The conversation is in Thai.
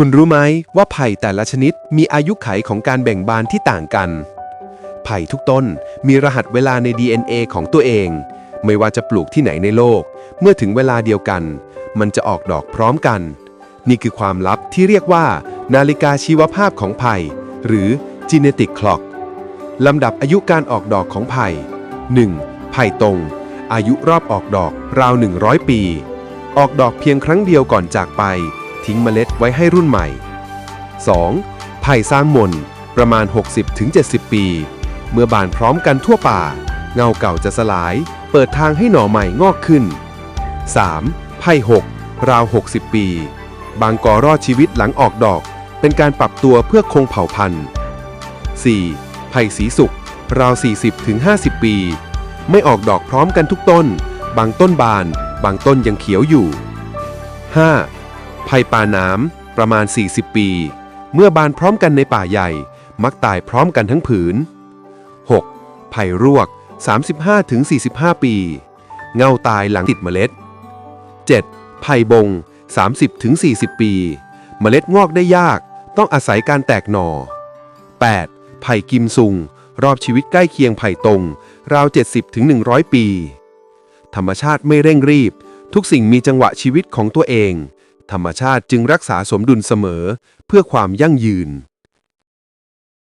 คุณรู้ไหมว่าไผ่แต่ละชนิดมีอายุไขของการแบ่งบานที่ต่างกัน ไผ่ทุกต้นมีรหัสเวลาใน DNA ของตัวเอง ไม่ว่าจะปลูกที่ไหนในโลก เมื่อถึงเวลาเดียวกัน มันจะออกดอกพร้อมกัน นี่คือความลับที่เรียกว่า นาฬิกาชีวภาพของไผ่หรือ genetic clock ลำดับอายุการออกดอกของไผ่ 1. ไผ่ตรง อายุรอบออกดอกราว 100 ปี ออกดอกเพียงครั้งเดียวก่อนจากไป ทิ้งเมล็ดไว้ให้รุ่นใหม่ 2. ไผ่สร้างมน ประมาณ 60-70 ปี เมื่อบานพร้อมกันทั่วป่า เงาเก่าจะสลาย เปิดทางให้หน่อใหม่งอกขึ้น 3. ไผ่หกราว 60 ปี บางกอรอดชีวิตหลังออกดอก เป็นการปรับตัวเพื่อคงเผ่าพันธุ์ 4. ไผ่สีสุกราว 40-50 ปี ไม่ออกดอกพร้อมกันทุกต้น บางต้นบาน บางต้นยังเขียวอยู่ 5. ไผ่ป่าน้ำประมาณ 40 ปี เมื่อบานพร้อมกันในป่าใหญ่ มักตายพร้อมกันทั้งผืน 6. ไผ่รวก 35-45 ปี เงาตายหลังติดเมล็ด 7. ไผ่บง 30-40 ปี เมล็ดงอกได้ยาก ต้องอาศัยการแตกหน่อ 8. ไผ่กิมซุง รอบชีวิตใกล้เคียงไผ่ตรง ราว 70-100 ปี ธรรมชาติไม่เร่งรีบ ทุกสิ่งมีจังหวะชีวิตของตัวเอง ธรรมชาติจึงรักษาสมดุลเสมอเพื่อความยั่งยืน